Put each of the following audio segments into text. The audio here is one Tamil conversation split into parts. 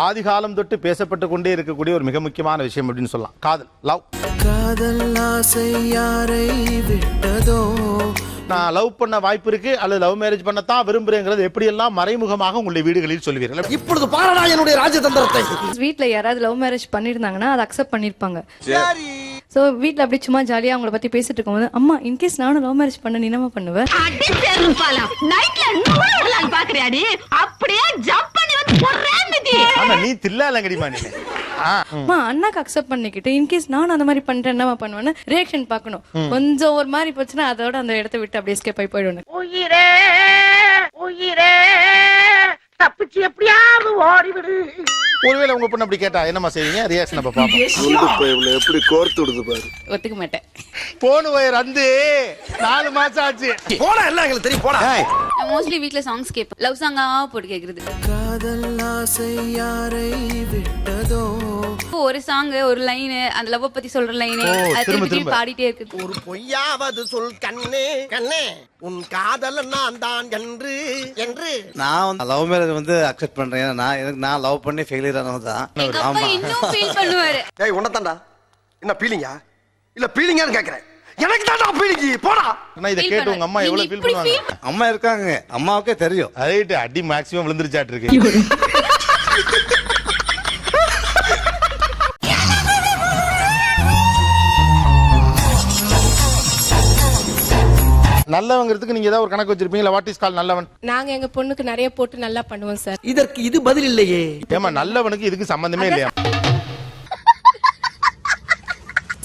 ஆதிகாலம் தொட்டு பேசப்பட்டு கொண்டே இருக்கக்கூடிய ஒரு மிக முக்கியமான விஷயம் அப்படின்னு சொல்லலாம். காதல் லவ் காதல் ஆசை யாரை விட்டதோ நான் லவ் பண்ண வாய்ப்பு இருக்கு அல்லது லவ் மேரேஜ் பண்ணத்தான் விரும்புறேங்கிறது எப்படியெல்லாம் மறைமுகமாக உங்களுடைய வீடுகளில் சொல்வீர்கள் இப்பொழுது பாரடா என்னுடைய ராஜதந்திரத்தை. வீட்ல யாராவது லவ் மேரேஜ் பண்ணிருந்தாங்கன்னா அதை அக்செப்ட் பண்ணிருப்பாங்க சோ வீட்ல அப்படி சும்மா ஜாலியா அவங்கள பத்தி பேசிட்டு இருக்கும்போது அம்மா இன்கேஸ் நானும் லவ் மேரேஜ் பண்ண நீ என்னம்மா பண்ணுவ? அடி செருப்பாலம் நைட்ல நூறு விடலான்னு பாக்குறியாடி அப்படியே ஜம்ப் பண்ணி வந்து ஆனா நீ தில்லாலங்கடிமா நீ. அம்மா அண்ணாக்கு அக்செப்ட் பண்ணிக்கிட்டு இன்கேஸ் நானும் அந்த மாதிரி பண்ணிட்டேன் என்னம்மா பண்ணுவேன்னு ரியாக்ஷன் பார்க்கணும். கொஞ்சம் ஒரு மாதிரி போச்சுன்னா அதோட அந்த இடத்த விட்டு அப்படியே escape ஆகி போயிடுவேன் உயிரே உயிரே தப்பிச்சு எப்படியாவது ஓடிவிடு. ஒருவேளை உங்க பொண்ணு அப்படி கேட்டா என்னம்மா செய்வீங்க? ரியாக்ஷன் அப்ப பாப்போம் எப்படி கோர்த்து விடுது பாரு. ஒத்துக்க மாட்டேன். போன் ஒயர் வந்து நாலு மாசம் ஆச்சு. போடா எல்லாம் எங்களுக்கு தெரியும் போடா. மோஸ்ட்லி வீட்ல சாங்ஸ் கேட்பேன். லவ் சாங்கா போட்டு கேக்குறது. காதல் ஆசை யாரை விட்டதோ? ஒரு சாங் ஒரு லைன் அந்த லவ் பத்தி சொல்ற லைன் அது திரும்ப, திரும்ப. பாடிட்டே இருக்கு ஒரு பொய்யாவது சொல் கண்ணே கண்ணே. உன் காதல் நான் தான் என்று என்று. நான் வந்து லவ் மேரேஜ் வந்து அக்செப்ட் பண்றேன். ஏன்னா நான் எனக்கு நான் லவ் பண்ணி ஃபெயிலியர் ஆனது தான். இன்னும் ஃபீல் பண்ணுவாரு. ஏய் உன்னதான்டா என்ன பீலிங்கா இல்ல பீலிங்கான்னு கேக்குறேன். எனக்கு தான்டா பீலிங்கி. போடா. ஆனா இதை கேட்டு உங்க அம்மா எவ்வளவு ஃபீல் பண்ணுவாங்க? அம்மா இருக்காங்க. அம்மாவுக்கே தெரியும். ரைட்டு அடி மேக்ஸிமம் விழுந்துருச்சாட்டு இருக்கு. நல்லவங்கிறதுக்கு நீங்க ஏதாவது ஒரு கணக்கு வச்சிருப்பீங்களா வாட் இஸ் கால் நல்லவன்? நாங்க எங்க பொண்ணுக்கு நிறைய போட்டு நல்லா பண்ணுவோம் சார். இதற்கு இது பதில் இல்லையே. ஏமா நல்லவனுக்கு இதுக்கு சம்பந்தமே இல்லையா?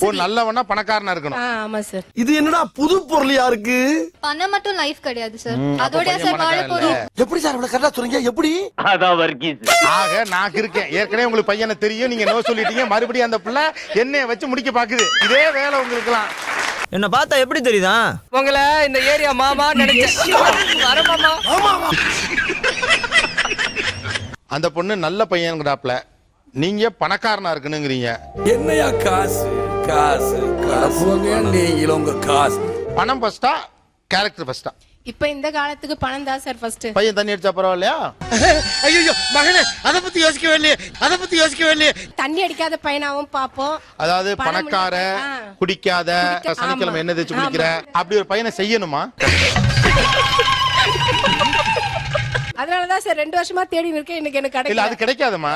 ஓ நல்லவனா பணக்காரனா இருக்கணும். ஆமா சார் இது என்னடா புது பொருளியா இருக்கு பணம் மட்டும் லைஃப் கிடையாது சார் அதோட சார் வாழ போறோம். எப்படி சார் இவ்வளவு கரெக்டா சொல்றீங்க? எப்படி? ஆக நான் இருக்கேன். ஏற்கனவே உங்களுக்கு பையனை தெரியும். நீங்க நோ சொல்லிட்டீங்க. மறுபடியும் அந்த பிள்ளை என்னைய வச்சு முடிக்க பாக்குது. இதே வேலை உங்களுக்குலாம் என்ன பார்த்தா எப்படி தெரியுதா? உங்களை இந்த ஏரியா மாமா நினைச்சேன். வர மாமா. அந்த பொண்ணு நல்ல பையன்கிறாப்ல நீங்க பணக்காரனா இருக்கணுங்கிறீங்க. என்னையா காசு? காசு காசு நீங்களும் உங்க காசு? பணம் ஃபர்ஸ்டா கேரக்டர் ஃபர்ஸ்டா இப்ப இந்த காலத்துக்கு பணம் தான் சார் ஃபர்ஸ்ட் பையன் தண்ணி அடிச்சா பரவாயில்லையா? ஐயோ மகனே அத பத்தி யோசிக்கவே இல்லையே அத பத்தி யோசிக்கவே இல்லையே தண்ணி அடிக்காத பையனாவும் பாப்போம். அதாவது பணக்கார. குடிக்காத குடிக்க- சனிக்கிழமை. என்ன தேய்ச்சி குளிக்கிற? அப்படி ஒரு பையனை செய்யணுமா? அதனாலதான் சார் ரெண்டு வருஷமா தேடி இருக்கேன் இன்னைக்கு எனக்கு இல்ல கிடைக்கல. அது கிடைக்காதுமா?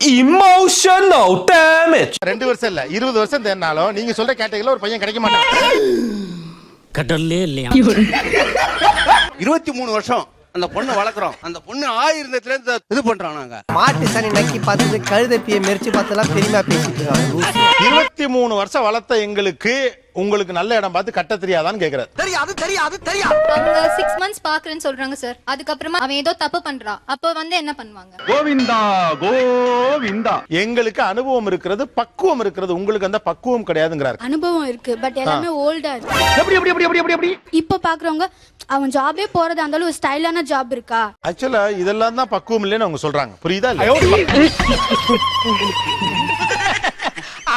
இமோஷனல் டேமேஜ் ரெண்டு வருஷம் இல்ல இருபது வருஷம் தேடினாலும் நீங்க சொல்ற கேட்டகரியில ஒரு பையன் கிடைக்க மாட்டான். கடல்லே இல்லையா? இருபத்தி மூணு வருஷம் அந்த பொண்ணு வளர்க்குறோம். அந்த பொண்ணு ஆயிருந்தத்துல இருந்து இது பண்றோம் நாங்க. மாட்டு சனி நக்கி பார்த்தது கழுதப்பிய மெரிச்சு பார்த்தெல்லாம் பெருமையா பேசிட்டு இருக்காங்க. இருபத்தி மூணு வருஷம் வளர்த்த எங்களுக்கு உங்களுக்கு நல்ல இடம் பார்த்து கட்ட தெரியாதான்னு கேக்குறாரு. தெரியாது தெரியாது தெரியாது. அவங்க சிக்ஸ் மந்த்ஸ் பாக்குறேன்னு சொல்றாங்க சார் அதுக்கப்புறமா அவன் ஏதோ தப்பு பண்றான் அப்ப வந்து என்ன பண்ணுவாங்க? எங்களுக்கு அனுபவம் இருக்கிறது பக்குவம் இருக்கிறது. உங்களுக்கு அந்த பக்குவம் கிடையாதுங்கிறாரு. அனுபவம் இருக்கு பட் எல்லாமே ஓல்டா இருக்கு. எப்படி எப்படி எப்படி எப்படி எப்படி எப்படி? இப்ப பாக்குறவங்க அவன் ஜாபே போறதா இருந்தாலும் ஒரு ஸ்டைலான ஜாப் இருக்கா? ஆக்சுவலா இதெல்லாம் தான் பக்குவம் இல்லைன்னு அவங்க சொல்றாங்க. புரியுதா இல்லையா?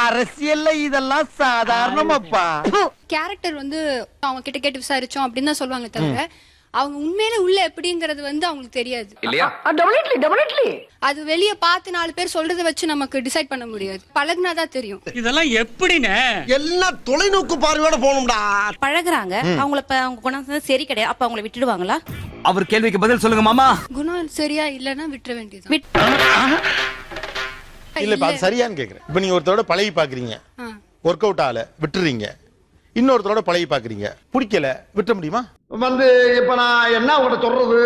அரசியல்ல இதெல்லாம் சாதாரணமாப்பா. கேரக்டர் வந்து அவங்க கிட்ட கேட்டு விசாரிச்சோம் அப்படின்னு தான் சொல்லுவாங்க தவிர அவங்க உண்மையில உள்ள எப்படிங்கறது வந்து அவங்களுக்கு தெரியாது. அது வெளிய பார்த்து நாலு பேர் சொல்றத வச்சு நமக்கு டிசைட் பண்ண முடியாது. பழகுனாதான் தெரியும். இதெல்லாம் எப்படின்னு? எல்லாம் தொலைநோக்கு பார்வையோட போகணும்டா. பழகுறாங்க. அவங்கள அவங்க குணம் சரி கிடையாது. அப்ப அவங்கள விட்டுடுவாங்களா? அவர் கேள்விக்கு பதில் சொல்லுங்க மாமா. குணம் சரியா இல்லைன்னா விட்டுற வேண்டியது இல்ல இப்ப அது சரியான்னு கேக்குறேன். இப்ப நீங்க ஒருத்தரோட பழகி பாக்குறீங்க. ஒர்க் அவுட் ஆகல விட்டுறீங்க. இன்னொருத்தரோட பழகி பாக்குறீங்க. பிடிக்கல விட்டுற முடியுமா? வந்து இப்ப நான் என்ன உங்கள்ட்ட சொல்றது?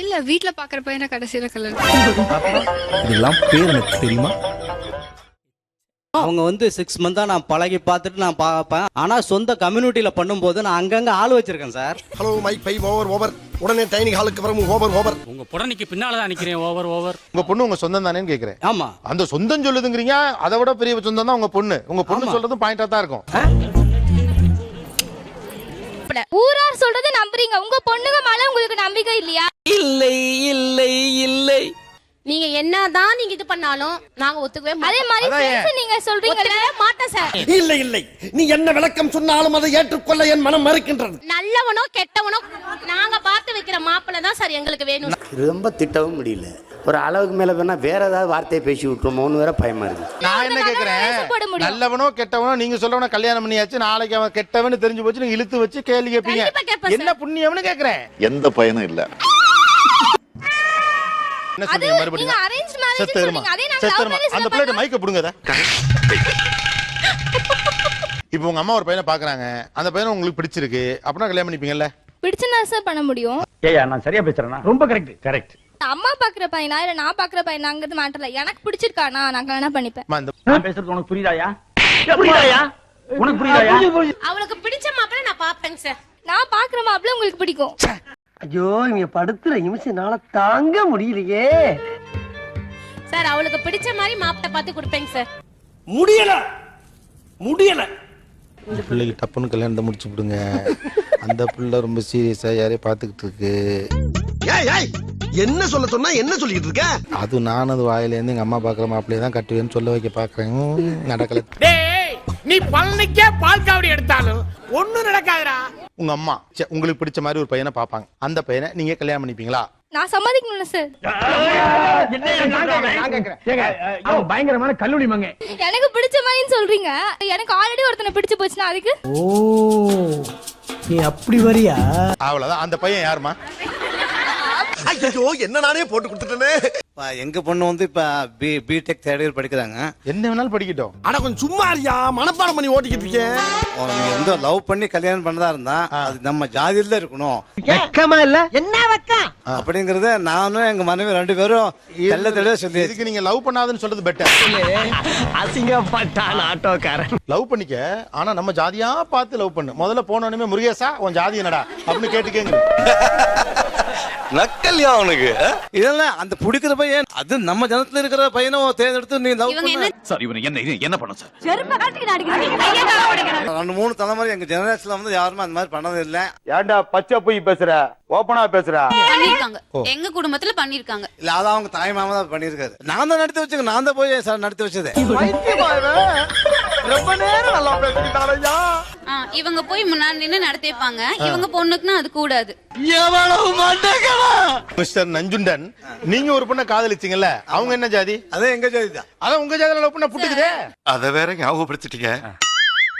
இல்ல வீட்ல பாக்குற பையனை கடைசியில கல்யாணம் இதெல்லாம் பேர் எனக்கு தெரியுமா? அவங்க வந்து சிக்ஸ் மந்த்தா நான் பழகி பார்த்துட்டு நான் பார்ப்பேன் ஆனா சொந்த கம்யூனிட்டியில பண்ணும்போது நான் அங்கங்க ஆள் வச்சிருக்கேன் sir. Hello mike five over over உடனே டைனிங் ஹாலுக்கு வரும் ஓவர் ஓவர். உங்க புடனைக்கு பின்னாலதான் நிக்கிறேன். Over over. உங்க பொண்ணு உங்க சொந்தம் தானேன்னு கேக்குறேன். ஆமா. அந்த சொந்தம் சொல்லுதுங்கிறீங்க அதை விட பெரிய சொந்தம் தான் உங்க பொண்ணு. உங்க பொண்ணு சொல்றதும் பாயிண்டா தான் இருக்கும். ஊரார் சொல்றத நம்புறீங்க. உங்க பொண்ணுங்க மேல உங்களுக்கு நம்பிக்கை இல்லையா? இல்லை இல்லை இல்லை. நீங்க என்னதான் நீங்க இது பண்ணாலும் நாங்க ஒத்துக்கவே அதே மாதிரி friends நீங்க சொல்றீங்க மாட்டேன் சார் இல்லை இல்லை. நீ என்ன விளக்கம் சொன்னாலும் அதை ஏற்றுக்கொள்ள என் மனம் மறுக்கின்றது. நல்லவனோ கெட்டவனோ நாங்க பார்த்து வைக்கிற மாப்பிள்ளை தான் சார் எங்களுக்கு வேணும். ரொம்ப திட்டவும் முடியல. ஒரு அளவுக்கு மேல வேணா வேற ஏதாவது வார்த்தையை பேசி விட்டுருமோன்னு வேற பயமா இருக்கு. நான் என்ன கேக்குறேன்? நல்லவனோ கெட்டவனோ நீங்க சொல்லவனோ கல்யாணம் பண்ணியாச்சு நாளைக்கு அவன் கெட்டவன்னு தெரிஞ்சு போச்சு நீங்க இழுத்து வச்சு கேள்வி கேட்பீங்க. கண்டிப்பா கேட்பேன் என்ன புண்ணியம்னு கேக்குறேன். எந்த பயனும் இல்ல. என்ன மறுபடியும் அந்த பிள்ளைகிட்ட மைக்க புடுங்க. இப்போ உங்க அம்மா ஒரு பையனை பாக்குறாங்க. அந்த பையனை உங்களுக்கு பிடிச்சிருக்கு. அப்படின்னா கல்யாணம் பண்ணிப்பீங்கல்ல? பிடிச்சுன்னா சார் பண்ண முடியும். ஏயா நான் சரியா பேசுறேனா? ரொம்ப கரெக்ட் கரெக்ட் அம்மா பாக்குற பையனா இல்ல நான் பாக்குற பையனாங்கிறது மேட்டர்ல எனக்கு பிடிச்சிருக்கானா நான் கல்யாணம் பண்ணிப்பேன். நான் பேசுறது உனக்கு புரியுதாயா? புரியுதாயா? உனக்கு புரியுதாயா? அவளுக்கு பிடிச்ச மாப்பிள்ள நான் பாப்பேங்க சார் நான் பாக்குற மாப்பிள்ள உங்களுக்கு பிடிக்கும். ஐயோ இங்க படுத்துற நிமிஷம்னால தாங்க முடியலையே. சார் அவளுக்கு பிடிச்ச மாதிரி மாப்பிள்ள பார்த்து கொடுப்பேங்க சார். முடியல. முடியல. பிள்ளைக்கு டப்புன்னு கல்யாணத்தை முடிச்சு விடுங்க அந்த பிள்ளை ரொம்ப சீரியஸா யாரையும் பாத்துக்கிட்டு இருக்கு. ஏய் ஏய் என்ன சொல்ல சொன்னா என்ன சொல்லிட்டு இருக்க? அது நானும் அது வாயில இருந்து எங்க அம்மா பாக்குற மாப்பிள்ளைய தான் கட்டுவேன்னு சொல்ல வைக்க பாக்குறேன் நடக்கல. நீ பழனிக்கே பால் காவடி எடுத்தாலும் ஒண்ணும் நடக்காதுடா. உங்க அம்மா உங்களுக்கு பிடிச்ச மாதிரி ஒரு பையனை பாப்பாங்க அந்த பையனை நீங்க கல்யாணம் பண்ணிப்பீங்களா? நான் சம்மதிக்கணும்ல சார் பயங்கரமான கல்லூரி மங்க எனக்கு பிடிச்ச மாதிரின்னு சொல்றீங்க. எனக்கு ஆல்ரெடி ஒருத்தனை பிடிச்சு போச்சுன்னா அதுக்கு? ஓ நீ அப்படி வரியா? அவ்வளவுதான். அந்த பையன் யாருமா ஐயோ என்ன நானே போட்டு கொடுத்துட்டேனே. எங்க பொண்ணு வந்து இப்ப பி பிடெக் தேர்ட் இயர் படிக்கிறாங்க. என்ன வேணாலும் படிக்கட்டும். அட கொஞ்சம் சும்மா இருக்கியா? மனப்பாடம் பண்ணி ஓட்டிக்கிட்டு இருக்கேன் அவங்க எந்த லவ் பண்ணி கல்யாணம் பண்ணதா இருந்தா அது நம்ம ஜாதியில இருக்கணும். வெக்கமா இல்ல? என்ன வெக்கம்? அப்படிங்கறத நானும் எங்க மனைவி ரெண்டு பேரும் தெள்ள தெளிவா சொல்லி இதுக்கு நீங்க லவ் பண்ணாதுன்னு சொல்றது பெட்டர் அசிங்கப்பட்டான் ஆட்டோக்காரன். லவ் பண்ணிக்க ஆனா நம்ம ஜாதியா பார்த்து லவ் பண்ணு. முதல்ல போனோடனே முருகேசா உன் ஜாதி என்னடா? அப்படின்னு கேட்டு கேங்க நக்கல்யா அவனுக்கு இதெல்லாம் அந்த பிடிக்கிற பையன் அது நம்ம ஜனத்துல இருக்கிற பையனை தேர்ந்தெடுத்து நீ லவ் பண்ண. சார் இவன் என்ன இது என்ன பண்ண சார்? செருப்ப காட்டிக்கிட்டு அடிக்கிறாங்க. ரெண்டு மூணு தலைமுறை எங்க ஜெனரேஷன்ல வந்து யாருமே அந்த மாதிரி பண்ணது இல்ல. ஏன்டா பச்சை போய் பேசுற? ஓப்பனா பேசுற? பண்ணிருக்காங்க எங்க குடும்பத்துல பண்ணிருக்காங்க இல்ல அதான் அவங்க தாய் மாமா தான் பண்ணிருக்காரு நான் தான் நடத்தி வச்சுக்க நான் தான் போய் சார் நடத்தி வச்சது. ரொம்ப நேரம் நல்லா பேசிக்கிட்டாரையா இவங்க போய் முன்னாடி நின்னு நடத்தி வைப்பாங்க இவங்க பொண்ணுக்குன்னா அது கூடாது. மிஸ்டர் நஞ்சுண்டன் நீங்க ஒரு பொண்ணை காதலிச்சீங்கல்ல அவங்க என்ன ஜாதி? அதே எங்க ஜாதி தான். அதான் உங்க ஜாதியில பண்ண புட்டுக்குதே. அத வேற ஞாபகப்படுத்திட்டீங்க.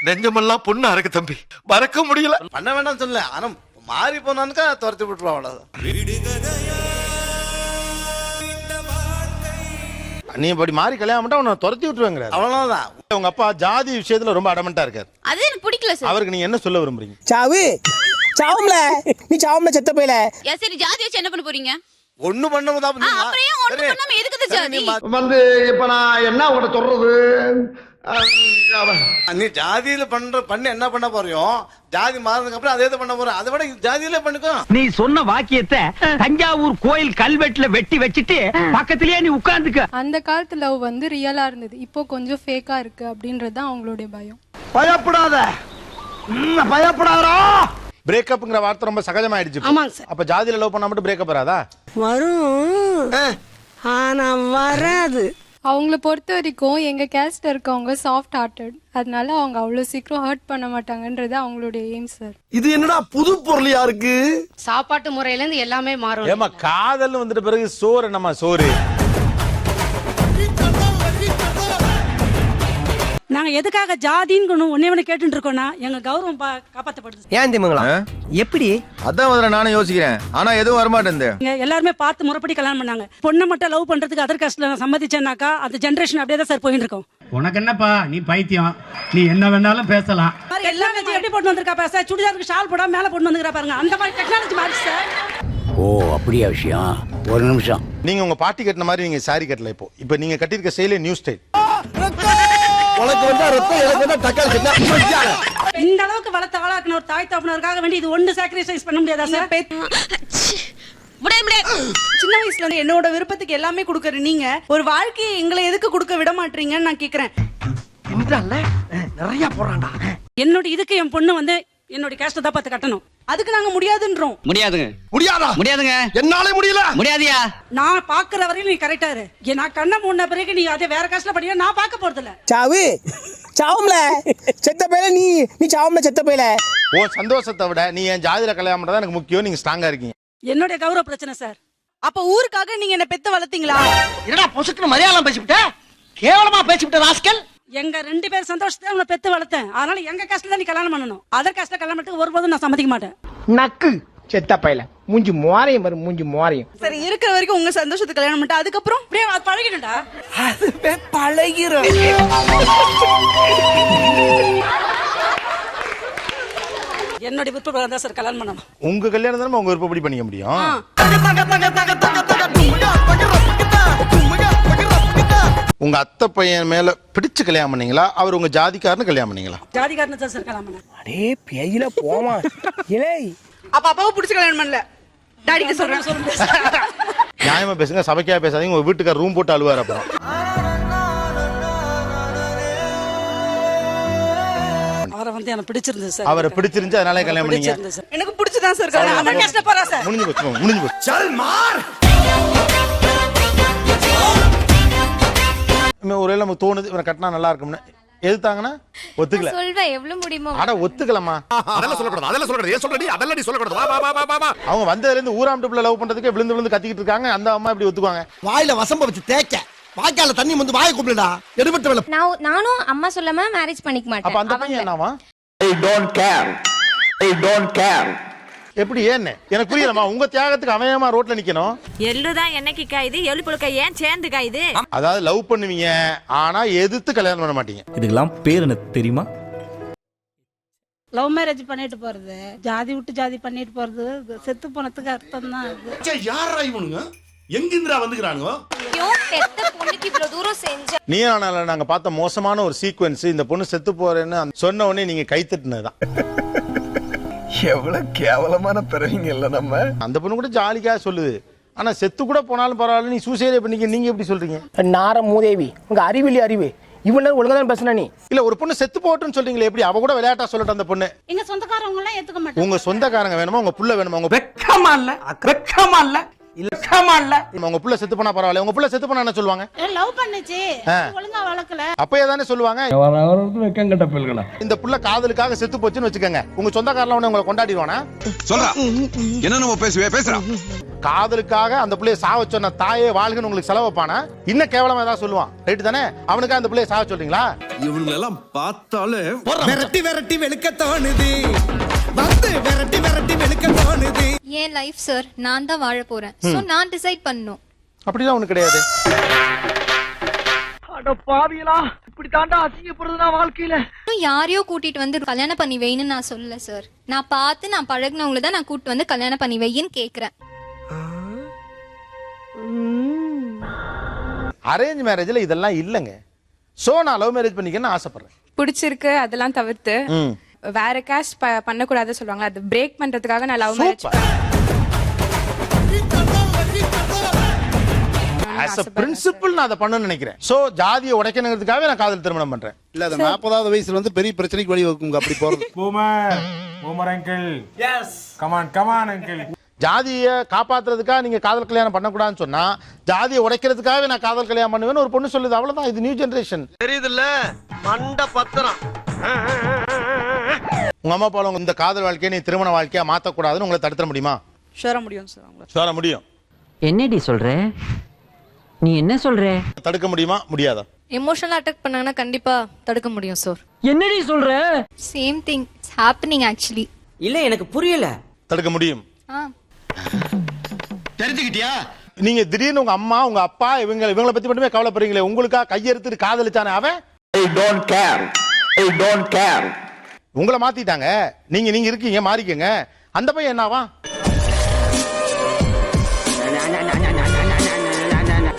நெஞ்சமெல்லாம் பொண்ணா இருக்கு தம்பி. மறக்க முடியல. பண்ண வேண்டாம்னு சொல்லல. ஆனா மாறி போனானுக்கா துரத்தி விட்டுருவோம் அவ்வளவுதான். நீ இப்படி மாறி கல்யாணம் பண்ணா உன்னை துரத்தி விட்டுருவாங்கிறாரு. அவ்வளவுதான். உங்க அப்பா ஜாதி விஷயத்துல ரொம்ப அடமெண்டா இருக்காரு. அது எனக்கு பிடிக்கல சார் அவருக்கு நீங்க என்ன சொல்ல விரும்புறீங்க? சாவு சாவும்ல. நீ சாவும்ல செத்த போயில. ஏன் சரி ஜாதி வச்சு என்ன பண்ண போறீங்க? ஒண்ணு பண்ண ஆ, அப்புறம் ஒண்ணு பண்ணாம எதுக்கு இந்த ஜாதி? வந்து இப்ப நான் என்ன உங்கள்ட்ட சொல்றது? நீ ஜாதியில பண்ற பண்ணி என்ன பண்ண போறியோ ஜாதி மாறினதுக்கு அப்புறம் அதே பண்ண போறோம் அதை விட ஜாதியில பண்ணிக்கோ. நீ சொன்ன வாக்கியத்தை தஞ்சாவூர் கோயில் கல்வெட்டுல வெட்டி வச்சிட்டு பக்கத்திலேயே நீ உட்கார்ந்துக்க. அந்த காலத்து லவ் வந்து ரியலா இருந்தது. இப்போ கொஞ்சம் ஃபேக்கா இருக்கு அப்படின்றது தான் அவங்களுடைய பயம். பயப்படாத. பயப்படாதா பிரேக்கப்ங்கிற வார்த்தை ரொம்ப சகஜமாயிடுச்சு. ஆமாங்க சார். அப்ப ஜாதியில லவ் பண்ணா மட்டும் பிரேக்கப் வராதா? வரும். ஆனா வராது. அவங்கள பொறுத்த வரைக்கும் எங்க கேஸ்ட் இருக்கவங்க சாஃப்ட் ஹார்ட்டட் அதனால அவங்க அவ்வளவு சீக்கிரம் ஹர்ட் பண்ண மாட்டாங்கன்றது அவங்களுடைய எய்ம் சார் இது என்னடா புது பொருளியா இருக்கு? சாப்பாட்டு முறையில இருந்து எல்லாமே மாறும். ஏமா காதல் வந்துட்ட பிறகு சோறு என்னம்மா சோறு? நாங்க எதுக்காக ஜாதின்னு ஒன்னே ஒண்ணு கேட்டுட்டு இருக்கோம்னா எங்க கௌரவம் பா- காப்பாத்தப்படுது. ஏன் திமுங்களா எப்படி? அதான் முதல்ல நானும் யோசிக்கிறேன். ஆனா எதுவும் வரமாட்டேன் எல்லாருமே பார்த்து முறைப்படி கல்யாணம் பண்ணாங்க. பொண்ணை மட்டும் லவ் பண்றதுக்கு அதர் காஸ்ட்ல சம்மதிச்சேன்னாக்கா அந்த ஜென்ரேஷன் அப்படியே தான் சார் போயிட்டு இருக்கோம் உனக்கு என்னப்பா? நீ பைத்தியம். நீ என்ன வேணாலும் பேசலாம். எல்லா கட்சி எப்படி போட்டு வந்திருக்கா பாரு சார் சுடிதாருக்கு ஷால் போடாம மேல போட்டு வந்துக்கிறா பாருங்க. அந்த மாதிரி டெக்னாலஜி மாறிச்சு சார் ஓ அப்படியா விஷயம்? ஒரு நிமிஷம். நீங்க உங்க பாட்டி கட்டின மாதிரி நீங்க சாரி கட்டல இப்போ. இப்போ நீங்க கட்டியிருக்க ஸ்டைலே நியூ ஸ்டைல் இந்த அளவுக்கு வளர்த்த ஆளாக்குன ஒரு தாய் தகப்பனருக்காக வேண்டி இது ஒண்ணு சாக்ரிஃபைஸ் பண்ண முடியாதா சார் சின்ன வயசுல இருந்து என்னோட விருப்பத்துக்கு எல்லாமே கொடுக்கற நீங்க. ஒரு வாழ்க்கையை எங்களை எதுக்கு கொடுக்க விட மாட்டீங்கன்னு நான் கேக்குறேன். நிறைய போறான்டா என்னோட இதுக்கு என் பொண்ணு வந்து என்னோட கேஸ்ட தான் பார்த்து கட்டணும். அதுக்கு நாங்க முடியாதுன்றோம். முடியாதுங்க. முடியாதா? முடியாதுங்க. என்னாலே முடியல. முடியாதியா? நான் பாக்குற வரையும் நீ கரெக்டா இரு. நான் கண்ணை மூடின பிறகு நீ அதே வேற காசுல படியா நான் பார்க்க போறது இல்ல சாவு. சாவும்ல. செத்த போயில நீ. நீ சாவும்ல செத்த போயில. ஓ சந்தோஷத்தை விட நீ என் ஜாதியில கல்யாணம் பண்றதா எனக்கு முக்கியம். நீங்க ஸ்ட்ராங்கா இருக்கீங்க. என்னுடைய கௌரவ பிரச்சனை சார் அப்ப ஊருக்காக நீங்க என்ன பெத்து வளர்த்தீங்களா? என்னடா பொசுக்குன்னு மலையாளம் பேசிவிட்ட? கேவலமா பேசிவிட்ட ராஸ்கல்? எங்க ரெண்டு பேர் சந்தோஷத்தை உங்களை பெத்து வளர்த்தேன். அதனால எங்க காசுல தான் நீ கல்யாணம் பண்ணணும். அதர் காசுல கல்யாணம் பண்ணிட்டு ஒருபோதும் நான் சம்மதிக்க மாட்டேன். நக்கு செத்த பையல. மூஞ்சி மோரையும் பாரு மூஞ்சி மோரையும். சரி இருக்கிற வரைக்கும் உங்க சந்தோஷத்துக்கு கல்யாணம் பண்ணிட்டு அதுக்கப்புறம்? அப்படியே அது பழகிடும்டா. அதுவே பழகிரும். என்னுடைய விருப்பம் தான் சார் கல்யாணம் பண்ணணும். உங்க கல்யாணம் தானே உங்க விருப்பப்படி பண்ணிக்க முடியும்? உங்க அத்தை பையன் மேல பிடிச்சு கல்யாணம் பண்ணீங்களா? அவர் உங்க ஜாதிக்காரன்னு கல்யாணம் பண்ணீங்களா? ஜாதிகாரனை தான் சார் கல்யாணம் பண்ணேன். அடே பேயில போமா. இலே. அப்ப அப்பாவை பிடிச்சி கல்யாணம் பண்ணல. டாடிக்கு சொல்றேன். சொல்லுங்க நியாயமா பேசுங்க சபைக்கா பேசாதீங்க உங்க வீட்டுக்கார ரூம் போட்டு அழுவார் அப்புறம் அவரை வந்து எனக்கு பிடிச்சிருந்தது சார். அவரை பிடிச்சிருந்துச்சு அதனால கல்யாணம் பண்ணீங்க. எனக்கு பிடிச்சதான் சார் கல்யாணம் பண்ண கஷ்டப்படுறா சார். முடிஞ்சு போச்சு முடிஞ்சு போச்சு. ஒருவேளை நமக்கு தோணுது இவரை கட்டினா நல்லா இருக்கும்னு. எதுத்தாங்கன்னா ஒத்துக்கல. சொல்வேன் எவ்வளவு முடியுமோ அட ஒத்துக்கலாமா அதெல்லாம் சொல்லக்கூடாது அதெல்லாம் சொல்லக்கூடாது. ஏன் சொல்றடி? அதெல்லாம் நீ சொல்லக்கூடாது. வா வா வா வா, வா வா. அவங்க வந்ததுல இருந்து ஊராம் டுப்ல லவ் பண்றதுக்கு விழுந்து விழுந்து கத்திக்கிட்டு இருக்காங்க. அந்த அம்மா இப்படி ஒத்துக்குவாங்க. வாயில வசம்ப வச்சு தேய்க்க. வாய்க்கால தண்ணி வந்து வாயை கூப்பிடுடா எடுபட்ட வேலை. நான் நானும் அம்மா சொல்லாம மேரேஜ் பண்ணிக்க அப்ப அந்த பையன் என்னவா? I don't care I don't care எப்படி ஏன்னு? எனக்கு புரியலமா உங்க தியாகத்துக்கு அவயமா ரோட்ல நிக்கணும். எள்ளுதான் என்னைக்கு காயுது? எள்ளு புழுக்க ஏன் சேர்ந்து காயுது? அதாவது லவ் பண்ணுவீங்க ஆனா எதிர்த்து கல்யாணம் பண்ண மாட்டீங்க. இதுக்கெல்லாம் பேர் என்ன தெரியுமா? லவ் மேரேஜ் பண்ணிட்டு போறது. ஜாதி விட்டு ஜாதி பண்ணிட்டு போறது. செத்து போனதுக்கு அர்த்தம் தான் அது யாரா இவனுங்க? எங்கிந்திரா வந்துக்கிறானுங்க? பெத்த பொண்ணுக்கு இவ்வளவு தூரம் செஞ்ச நீ ஆனால நாங்க பார்த்த மோசமான ஒரு சீக்வன்ஸ் இந்த பொண்ணு செத்து போறேன்னு அந்த- சொன்ன உடனே நீங்க கைத்தட்டினதுதான் எவ்வளவு கேவலமான பிறவிங்க இல்ல நம்ம. அந்த பொண்ணு கூட ஜாலிக்கா சொல்லுது. ஆனா செத்து கூட போனாலும் பரவாயில்ல நீ சூசைடே பண்ணிக்க நீங்க எப்படி சொல்றீங்க? நார மூதேவி உங்க அறிவிலி அறிவு. இவன் நேரம் ஒழுங்கா தான் பேசுன நீ? இல்ல ஒரு பொண்ணு செத்து போட்டுன்னு சொல்றீங்களே எப்படி அவ கூட விளையாட்டா சொல்லட்டும் அந்த பொண்ணு? எங்க சொந்தக்காரவங்க எல்லாம் ஏத்துக்க மாட்டாங்க. உங்க சொந்தக்காரங்க வேணுமா உங்க புள்ள வேணுமா உங்க வெக்கமா இல்ல வெக்கமா இல்ல. வெக்கமா இல்ல உங்க புள்ள செத்து போனா பரவாயில்ல. உங்க புள்ள செத்து போனா என்ன சொல்லுவாங்க? லவ் பண்ணுச்சு. ஆ. ஒழுங்கா வளர்க்கல. அப்பயே தானே சொல்லுவாங்க. பிள்ளைகளா? இந்த புள்ள காதலுக்காக செத்து போச்சுன்னு வச்சுக்கோங்க. உங்க சொந்தக்காரலாம் உடனே உங்களை கொண்டாடிடுவானா? சொல்றா. என்ன நம்ம பேசுவே பேசுறா. காதலுக்காக அந்த புள்ளைய சாவ சொன்ன தாயே வாழ்கன்னு உங்களுக்கு செலவு வைப்பானா? இன்னும் கேவலமா ஏதாவது சொல்லுவான். ரைட்டு தானே? அவனுக்காக அந்த புள்ளைய சாவ சொல்றீங்களா? இவங்களெல்லாம் பார்த்தாலே விரட்டி விரட்டி வெளுக்க தோணுது வந்து விரட்டி விரட்டி வெளுக்க தோணுது என் லைஃப் சார் நான் தான் வாழ போறேன். சோ நான் டிசைட் பண்ணணும் அப்படிலாம் ஒண்ணு கிடையாது. அட பாவியலா இப்படி தாண்டா அசிங்கப்படுறதுனா வாழ்க்கையில. யாரையோ கூட்டிட்டு வந்து கல்யாணம் பண்ணி வைன்னு நான் சொல்லல சார் நான் பார்த்து நான் பழகுனவங்கள தான் நான் கூட்டிட்டு வந்து கல்யாணம் பண்ணி வையின்னு கேக்குறேன். அரேஞ்ச் மேரேஜ்ல இதெல்லாம் இல்லைங்க. சோ நான் லவ் மேரேஜ் பண்ணிக்கன்னு ஆசைப்படுறேன். பிடிச்சிருக்கு அதெல்லாம் தவிர்த்து. வேற காஸ்ட் பண்ணக்கூடாது சொல்லுவாங்க அது பிரேக் பண்றதுக்காக நான் love marriage as a principle நான் அதை பண்ணணும்னு நினைக்கிறேன். சோ ஜாதியை உடைக்கணுங்கிறதுக்காக நான் காதல் திருமணம் பண்றேன். இல்ல அது நாற்பதாவது வயசுல வந்து பெரிய பிரச்சனைக்கு வழி வைக்குங்க அப்படி போறது. Boomer boomer uncle yes come on come on uncle ஜாதியை காப்பாத்துறதுக்காக நீங்க காதல் கல்யாணம் பண்ணக்கூடாதுன்னு சொன்னா ஜாதியை உடைக்கிறதுக்காகவே நான் காதல் கல்யாணம் பண்ணுவேன்னு ஒரு பொண்ணு சொல்லுது. அவ்வளவுதான் இது நியூ ஜெனரேஷன் தெரியுதுல்ல? மண்ட பத்திரம் உங்க அம்மா அப்பா இந்த காதல் வாழ்க்கையை நீ திருமண வாழ்க்கையா மாத்தக்கூடாதுன்னு உங்களை தடுத்துட முடியுமா? ஷோர முடியும் சார் அவங்கள. சொல்ல முடியும். என்னடி சொல்ற? நீ என்ன சொல்ற? தடுக்க முடியுமா? முடியாதா? எமோஷனலா அட்டாக் பண்ணாங்கன்னா கண்டிப்பா தடுக்க முடியும் சார் என்னடி சொல்ற? Same thing it's happening actually இல்ல எனக்கு புரியல. தடுக்க முடியும். ஆ. தெரிஞ்சுக்கிட்டியா? நீங்க திடீர்னு உங்க அம்மா உங்க அப்பா இவங்க இவங்களை பத்தி மட்டுமே கவலைப்படுறீங்களே உங்களுக்கா கையெடுத்துட்டு காதலிச்சானே அவன்? I don't care I don't care உங்களை மாத்திட்டாங்க. நீங்க நீங்க இருக்கீங்க மாறிக்கங்க. அந்த பையன் என்னவா?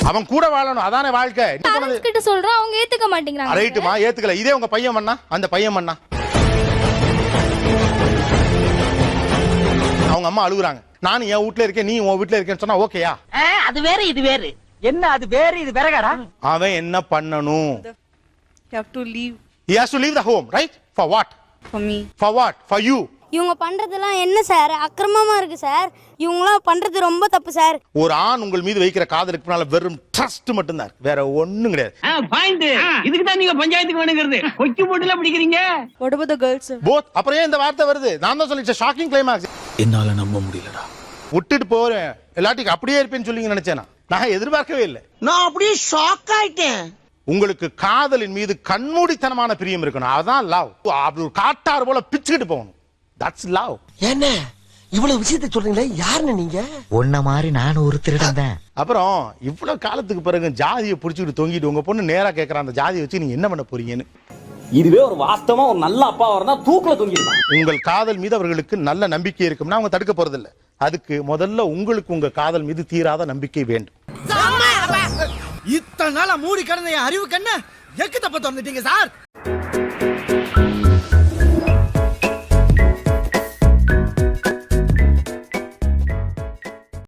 அவன் கூட வாழணும். அதானே வாழ்க்கை. சொன்னது கிட்ட சொல்றோம் அவங்க ஏத்துக்க மாட்டேங்கிறாங்க. ரைட்டுமா ஏத்துக்கல. இதே உங்க பையன் பண்ணா அந்த பையன் பண்ணா அவங்க அம்மா அழுகுறாங்க. நானும் என் வீட்ல இருக்கேன் நீ உன் வீட்ல இருக்கேன்னு சொன்னா ஓகேயா? அது வேற இது வேறு. என்ன அது வேற இது வேறகாடா? அவன் என்ன பண்ணணும்? Have to leave he has to leave the home right? For what? For me for what? For you. இவங்க பண்றதெல்லாம் என்ன சார் அக்கிரமமா இருக்கு சார் இவங்களாம் பண்றது ரொம்ப தப்பு சார் ஒரு ஆண் உங்கள் மீது வைக்கிற காதலுக்கு பின்னால வெறும் ட்ரஸ்ட் மட்டும்தான். இருக்கு. வேற ஒண்ணும் கிடையாது. பாயிண்ட் இதுக்கு தான் நீங்க பஞ்சாயத்துக்கு வேணுங்கிறது. கொக்கி போட்டுல பிடிக்கிறீங்க? What about the girls both அப்புறம் ஏன் இந்த வார்த்தை வருது? நான் தான் சொல்லிச்சேன் ஷாக்கிங் கிளைமாக்ஸ் என்னால நம்ப முடியலடா. விட்டுட்டு போறேன். எல்லாத்துக்கும் அப்படியே இருப்பேன்னு சொல்லி நினைச்சேனா நான். எதிர்பார்க்கவே இல்லை. நான் அப்படியே ஷாக் ஆயிட்டேன். உங்களுக்கு காதலின் மீது கண்மூடித்தனமான பிரியம் இருக்கணும். அதான் லவ் அப்படி ஒரு காட்டார் போல பிச்சுக்கிட்டு போகணும். தட்ஸ் லவ் என்ன இவ்வளவு விஷயத்தை சொல்றீங்களே யாருன்னு நீங்க? உன்ன மாதிரி நானும் ஒரு திருடன் தான் அப்புறம் இவ்வளவு காலத்துக்கு பிறகு ஜாதியை பிடிச்சிக்கிட்டு தொங்கிட்டு உங்க பொண்ணு நேரா கேட்கற அந்த ஜாதியை வச்சு நீங்க என்ன பண்ண போறீங்கன்னு? இதுவே ஒரு வாஸ்தவமா ஒரு நல்ல அப்பாவா இருந்தா தூக்குல தொங்கிருப்பான். உங்கள் காதல் மீது அவர்களுக்கு நல்ல நம்பிக்கை இருக்கும்னா அவங்க தடுக்க போறதில்ல. அதுக்கு முதல்ல உங்களுக்கு உங்க காதல் மீது தீராத நம்பிக்கை வேண்டும். இத்தனை நாளா மூடி கிடந்த என் அறிவு கண்ண எக்கு தப்ப திறந்துட்டீங்க சார்?